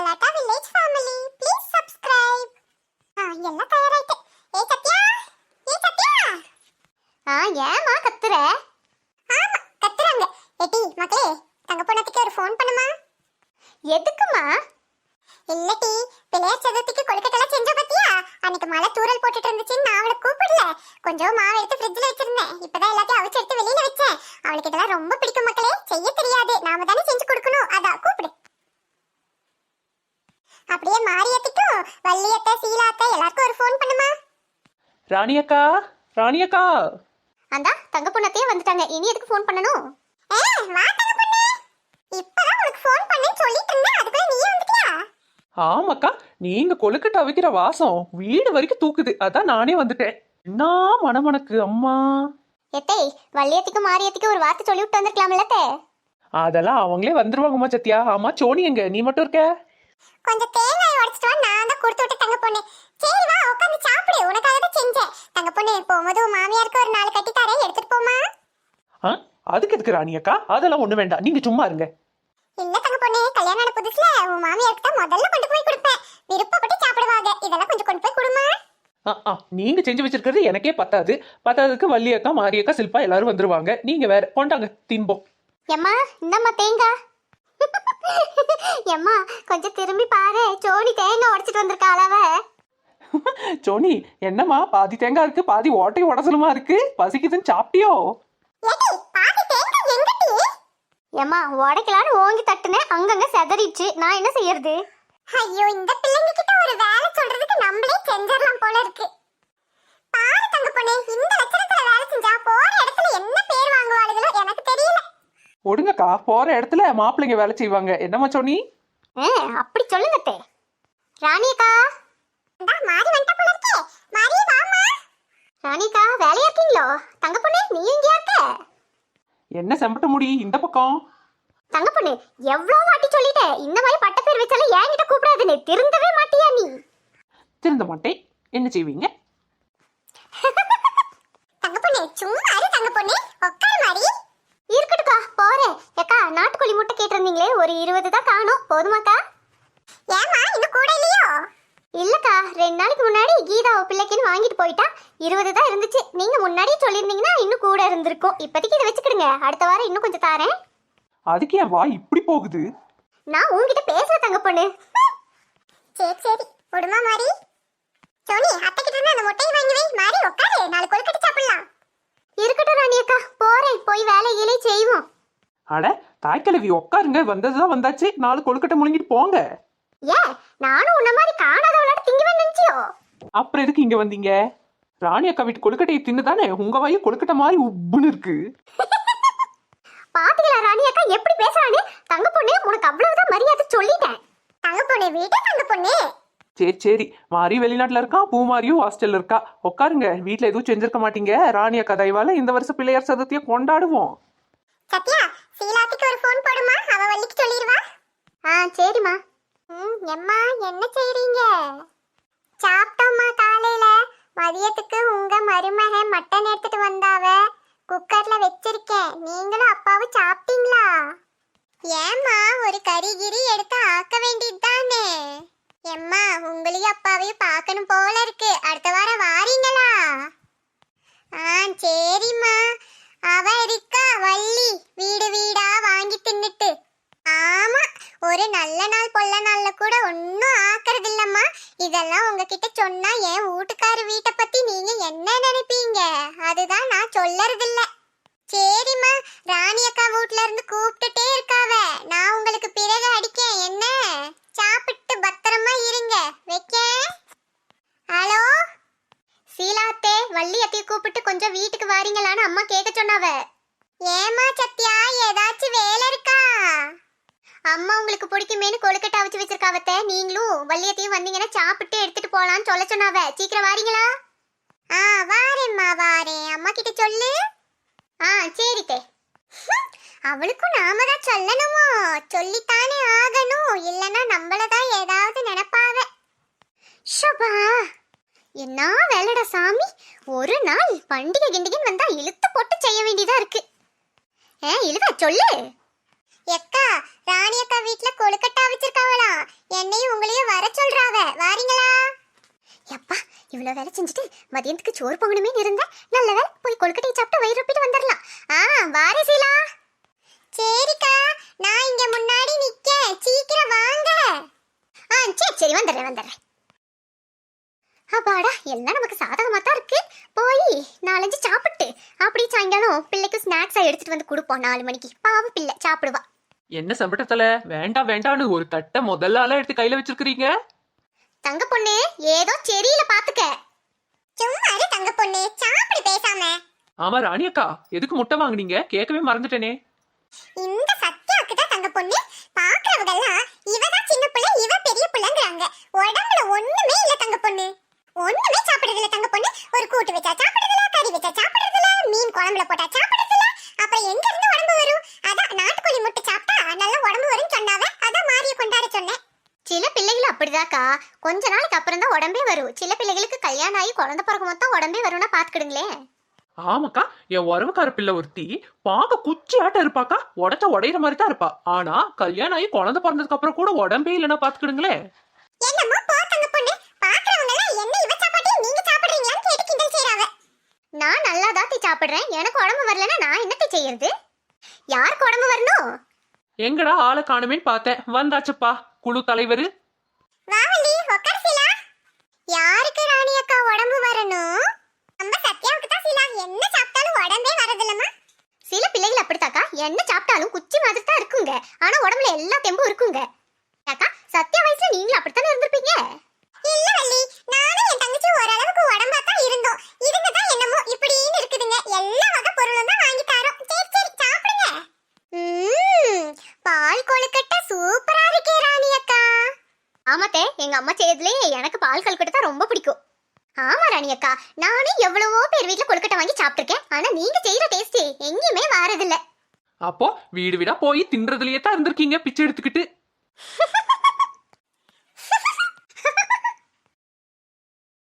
Village family please subscribe ஆ எல்லாம் தயாராயிட்டு ஏ சத்யா ஏ சத்யா ஆ ஏமா கத்துற ஆமா கத்துறாங்க ஏட்டி மக்களே தங்க பொண்ணத்துக்கு ஒரு ஃபோன் பண்ணுமா எதுக்குமா இல்லட்டி பிள்ளையார் சதுர்த்திக்கு கொழுக்கட்டெல்லாம் செஞ்ச பத்தியா அன்னைக்கு மழை தூறல் போட்டுட்டு இருந்துச்சுன்னு நான் அவளை கூப்பிடல கொஞ்சம் மாவு எடுத்து ஃப்ரிட்ஜ்ல வச்சிருந்தேன் இப்பதான் எல்லாத்தையும் அவிச்சு எடுத்து வெளியில வச்சேன் அவளுக்கு இதெல்லாம் ரொம்ப பிடிக்கும் மக்களே செய்ய தெரியாது நாம தானே செஞ்சு கொடுக்கணும் அதான் கூப்பிடு அப்படியே மாரியத்துக்கும் வள்ளியத்தை சீலாத்தை எல்லாருக்கும் ஒரு ஃபோன் பண்ணுமா? ராணி அக்கா ராணி அக்கா அந்தா தங்க பொண்ணத்தையே வந்துட்டாங்க. இனி எதுக்கு ஃபோன் பண்ணணும்? ஏ வா தங்க பொண்ணு. இப்பதான் உனக்கு ஃபோன் பண்ணேன்னு சொல்லிட்டு இருந்தேன். அதுக்குள்ள நீயே வந்துட்டியா? ஆமாக்கா நீங்க கொழுக்கட்டை வைக்கிற வாசம் வீடு வரைக்கும் தூக்குது. அதான் நானே வந்துட்டேன். என்ன மணமணக்கு அம்மா? எத்தே வள்ளியத்துக்கு மாரியத்துக்கு ஒரு வார்த்தை சொல்லி விட்டு வந்திருக்கலாம்ல அதெல்லாம் அவங்களே வந்துருவாங்கம்மா சத்யா. ஆமா சோனி எங்க? நீ மட்டும் இருக்க? கொஞ்சம் தேங்காய் உடைச்சிட்டு நான் தான் கொடுத்து விட்டு தங்க பொண்ணு. சரி வா உட்காந்து சாப்பிடு. உனக்காக தான் செஞ்சேன். தங்க பொண்ணு போகும்போது மாமியாருக்கு ஒரு நாலு கட்டி தரேன். எடுத்துட்டு போமா ஆ? அதுக்கு எதுக்கு ராணி அக்கா? அதெல்லாம் ஒண்ணு வேண்டாம். நீங்க சும்மா இருங்க. இல்ல தங்க பொண்ணு கல்யாணம் ஆன புதுசுல உன் மாமியாருக்கு தான் முதல்ல கொண்டு போய் கொடுப்பேன். விருப்பப்பட்டு சாப்பிடுவாங்க இதெல்லாம் கொஞ்சம் கொண்டு போய் கொடுமா நீங்க செஞ்சு வச்சிருக்கிறது எனக்கே பத்தாது. பத்தாததுக்கு வள்ளி அக்கா மாரி அக்கா சில்பா எல்லாரும் வந்துருவாங்க. நீங்க வேற கொண்டாங்க. தின்போம். எம்மா இந்தம்மா தேங்காய். எம்மா கொஞ்சம் திரும்பி பாரு. சோனி தேங்காய் உடைச்சிட்டு வந்திருக்கா அளவ. சோனி என்னம்மா? பாதி தேங்காய் இருக்கு பாதி ஓட்டை உடசலுமா இருக்கு? பசிக்குதுன்னு சாப்பிட்டியோ? எம்மா உடைக்கலான்னு ஓங்கி தட்டுனேன் அங்கங்க செதறிச்சு நான் என்ன செய்யறது? ஐயோ இந்த பிள்ளைங்க கிட்ட ஒரு வேலை சொல்றதுக்கு நம்மளே செஞ்சிடலாம் போல இருக்கு. பாரு தங்க பொண்ணு இந்த லட்சணத்துல வேலை செஞ்சா போற இடத்துல என்ன பேர் வாங்குவாளுகளோ எனக்கு தெரியல ஒடுங்கக்கா போற இடத்துல மாப்பிள்ளைங்க வேலை செய்வாங்க. என்னம்மா சோனி? ஆ அப்படி சொல்லுங்க தே ராணியக்கா. இந்தா மாறி வந்துட்ட போல இருக்கே. மாறி வாமா ராணிக்கா வேலையா இருக்கீங்களோ? தங்க பொண்ணு நீ இங்கேயா இருக்க? என்ன செம்பட்ட முடி இந்த பக்கம்? தங்க பொண்ணு எவ்வளவு வாட்டி சொல்லிட்டேன் இந்த மாதிரி பட்ட பேர் வச்சாலும் என்கிட்ட கூப்பிடாதுன்னு திருந்தவே மாட்டியா நீ? திருந்த மாட்டேன். என்ன செய்வீங்க? தங்க பொண்ணு சும்மா இரு தங்க பொண்ணு. உட்கார் ஏக்கா நாட்டுக்கோழி முட்டை கேட்டிருந்தீங்களே ஒரு இருபது தான் காணும். போதுமாக்கா? ஏமா இன்னும் கூட இல்லையோ? இல்லக்கா ரெண்டு நாளைக்கு முன்னாடி கீதா பிள்ளைக்குன்னு வாங்கிட்டு போயிட்டா. இருபது தான் இருந்துச்சு. நீங்க முன்னாடியே சொல்லியிருந்தீங்கன்னா இன்னும் கூட இருந்திருக்கும். இப்போதைக்கு இதை வச்சுக்கிடுங்க. அடுத்த வாரம் இன்னும் கொஞ்சம் தாரேன். அதுக்கு என் வாய் இப்படி போகுது? நான் உங்ககிட்ட பேசுற தங்க பொண்ணு. சரி சரி. விடுமா மாறி. சோனி அத்தை கிட்ட இருந்து அந்த முட்டையை வாங்கி வை. மாறி உட்காரு. நாலு கொழுக்கட்டை சாப்பிடலாம். இருக்கட்டும் ராணி அக்கா போறேன். போய் வேலையிலே செய்வோம். அட தாய்க்கிழவி உட்காருங்க வந்ததுதான் வந்தாச்சு. நாலு கொழுக்கட்டை முழுங்கிட்டு போங்க. ஏன் நானும் உன்ன மாதிரி காணாத விளையாட திங்குவேன் நினைச்சியோ? அப்புறம் எதுக்கு இங்க வந்தீங்க? ராணி அக்கா வீட்டு கொழுக்கட்டையை தின்னு தானே உங்க வாயும் கொழுக்கட்டை மாதிரி உப்புன்னு இருக்கு. பாத்தீங்களா ராணி அக்கா? எப்படி பேசுறான்னு? தங்க பொண்ணு உனக்கு அவ்வளவுதான் மரியாதை சொல்லிட்டேன். தங்க பொண்ணு வீட்டு தங்க பொண்ணு. சரி சரி. மாறி வெளிநாட்டுல இருக்கா? பூமாரியும் ஹாஸ்டல்ல இருக்கா? உட்காருங்க வீட்ல எதுவும் செஞ்சிருக்க மாட்டீங்க. ராணி அக்கா தயவால இந்த வருஷம் பிள்ளையார் சதுர்த்தியை கொண்டாடுவோம். சத்யா போடுமா சொல்லிடுவா ஆ சரிம்மா. ம் எம்மா என்ன செய்கிறீங்க சாப்பிட்டோம்மா காலையில். மதியத்துக்கு உங்கள் மருமக மட்டன் எடுத்துட்டு வந்தாவ. குக்கரில் வச்சிருக்கேன். நீங்களும் அப்பாவும் சாப்பிட்டீங்களா? ஏம்மா ஒரு கறி கிரி எடுத்து ஆக்க வேண்டியது தானே எம்மா உங்களையும் அப்பாவையும் பார்க்கணும் போல இருக்கு. அடுத்த வாரம் வாரீங்களா? ஆ சரிம்மா அவ இருக்கா வள்ளி வீடு வீடா வாங்கி தின்னுட்டு ஆமா ஒரு நல்ல நாள் பொல்ல நாள்ல கூட ஒன்னும் ஆக்கறது இல்லம்மா இதெல்லாம் உங்ககிட்ட சொன்னா என் வீட்டுக்காரு வீட்டை பத்தி நீங்க என்ன நினைப்பீங்க? அதுதான் நான் சொல்லறது இல்ல சரிம்மா ராணி அக்கா வீட்ல இருந்து கூப்பிட்டுட்டே இருக்காவ. நான் உங்களுக்கு பிறகு அடிக்கேன். என்ன? சாப்பிட்டு பத்திரமா இருங்க. வைக்க ஹலோ? சீலாத்தே வள்ளி அத்தைய கூப்பிட்டு கொஞ்சம் வீட்டுக்கு வாரீங்களான்னு அம்மா கேட்க சொன்னாவ. ஏமா சத்யா ஏதாச்சும் வேலை இருக்கா? அம்மா உங்களுக்கு பிடிக்குமேனு கொழுக்கட்டை அவிச்சு வச்சிருக்காவத்த நீங்களும் வள்ளியத்தையும் வந்தீங்கன்னா சாப்பிட்டு எடுத்துட்டு போலான்னு சொல்ல சொன்னாவ. சீக்கிரம் வாரீங்களா? ஆ வாரேம்மா வாரேன். அம்மா கிட்ட சொல்லு. ஆ சரி அவளுக்கும் நாம தான் சொல்லணுமோ? சொல்லித்தானே ஆகணும். இல்லைன்னா நம்மள தான் ஏதாவது நினைப்பாவ. ஷபா என்ன வேலைடா சாமி? ஒரு நாள் பண்டிகை கிண்டிகன் வந்தா இழுத்து போட்டு செய்ய வேண்டியதா இருக்கு. ஏ இழுவ சொல்லு. எக்கா ராணி அக்கா வீட்ல கொழுக்கட்டை அவிச்சிருக்காங்களாம் என்னையும் உங்களையும் வர சொல்றாவ. வாரீங்களா? எப்பா இவ்வளவு வேலை செஞ்சுட்டு மதியத்துக்கு சோறு போகணுமே இருந்த நல்ல வேலை போய் கொழுக்கட்டையை சாப்பிட்டு வயிறு ஒப்பிட்டு வந்துடலாம். ஆ வாரே சீலா. சரிக்கா நான் இங்க முன்னாடி நிக்க சீக்கிரம் வாங்க. ஆ சரி சரி வந்துடுறேன் வந்துடுறேன். அப்பாடா எல்லாம் நமக்கு சாதகமாக தான் இருக்கு. போய் நாலஞ்சு சாப்பிட்டு அப்படி சாயங்காலம் பிள்ளைக்கு ஸ்நாக்ஸாக எடுத்துட்டு வந்து கொடுப்போம். நாலு மணிக்கு. பாவம் பிள்ளை சாப்பிடுவா. என்ன சம்பட்டத்துல? வேண்டாம் வேண்டாம்னு ஒரு தட்டை முதல்ல ஆளா எடுத்து கையில வச்சிருக்கிறீங்க? தங்க பொண்ணு ஏதோ செரியில பாத்துக்க. சும்மா இரு தங்க பொண்ணு சாப்பிடு பேசாம. ஆமா ராணி அக்கா எதுக்கு முட்டை வாங்குனீங்க? கேட்கவே மறந்துட்டேனே. இந்த சத்யாவுக்கு தான் தங்க பொண்ணு பாக்குறவங்க எல்லாம் இவதான் சின்ன பிள்ளை இவ பெரிய பிள்ளைங்கிறாங்க உடம்புல ஒண்ணுமே இல்ல தங்க பொண்ணு ஒண்ணுமே சாப்பிடுறது இல்ல தங்க பொண்ணு ஒரு கூட்டு வச்சா சாப்பிடுறது இல்ல கறி வச்சா சாப்பிடுறது இல்ல மீன் குழம்புல போட்டா சாப்பிடுறது இல்ல அப்புறம் எங்க இருந்து உடம்பு வரும் அதான் நாட்டுக்கோழி முட்டை சாப்பிட்டா நல்ல உடம்பு வரும்னு சொன்னாவ அதான் மாறிய கொண்டாட சொன்னேன் சில அப்படிதாக்கா கொஞ்ச நாளைக்கு அப்புறம் தான் உடம்பே வரும். சில பிள்ளைகளுக்கு கல்யாணம் ஆகி குழந்தை பிறக்கும் மொத்தம் உடம்பே வரும்னா பாத்துக்கிடுங்களேன். ஆமாக்கா என் உறவுக்கார பிள்ளை ஒருத்தி பார்க்க குச்சி ஆட்ட இருப்பாக்கா உடச்சா உடையிற மாதிரி தான் இருப்பா. ஆனா கல்யாணம் ஆகி குழந்தை பிறந்ததுக்கு அப்புறம் கூட உடம்பே இல்லைன்னா பாத்துக்கிடுங்களேன். நான் நல்லா தாத்தி சாப்பிடுறேன். எனக்கு உடம்பு வரலன்னா நான் என்னத்தை செய்யறது? யாருக்கு உடம்பு வரணும்? எங்கடா ஆளை காணுமேன்னு பார்த்தேன். வந்தாச்சுப்பா. குழு தலைவர். வாவலி உட்கார் சிலா. யாருக்கு ராணி அக்கா உடம்பு வரணும்? நம்ம சத்யாவுக்கு தான் சிலா. என்ன சாப்பிட்டாலும் உடம்பே வரதில்லம்மா. சில பிள்ளைகள் அப்படித்தாக்கா? என்ன சாப்பிட்டாலும் குச்சி மாதிரி தான் இருக்குங்க. ஆனா உடம்புல எல்லா தெம்பும் இருக்குங்க. அக்கா சத்யா வயசுல நீங்களும் அப்படித்தானே இருந்திருப்பீங்க இல்ல வள்ளி நானும் என் தங்கச்சி ஓரளவுக்கு உடம்பா தான் இருந்தோம் இதுங்க தான் என்னமோ இப்படின்னு இருக்குதுங்க எல்லா வகை பொருளும் தான் வாங்கி தரோம் சரி சரி சாப்பிடுங்க ம்ம், பால் கொழுக்கட்டை சூப்பரா இருக்கே ராணி அக்கா ஆமாத்தே எங்க அம்மா செய்யறதுலயே எனக்கு பால் கல்கட்டு தான் ரொம்ப பிடிக்கும். ஆமா ராணி அக்கா. நானே எவ்வளவோ பேர் வீட்ல கொழுக்கட்டை வாங்கி சாப்பிட்டிருக்கேன். ஆனா நீங்க செய்யற டேஸ்ட் எங்கேயுமே வாரதில்ல அப்போ வீடு வீடா போய் தின்றதுலயே தான் இருந்திருக்கீங்க பிச்சை எடுத்துக்கிட்டு.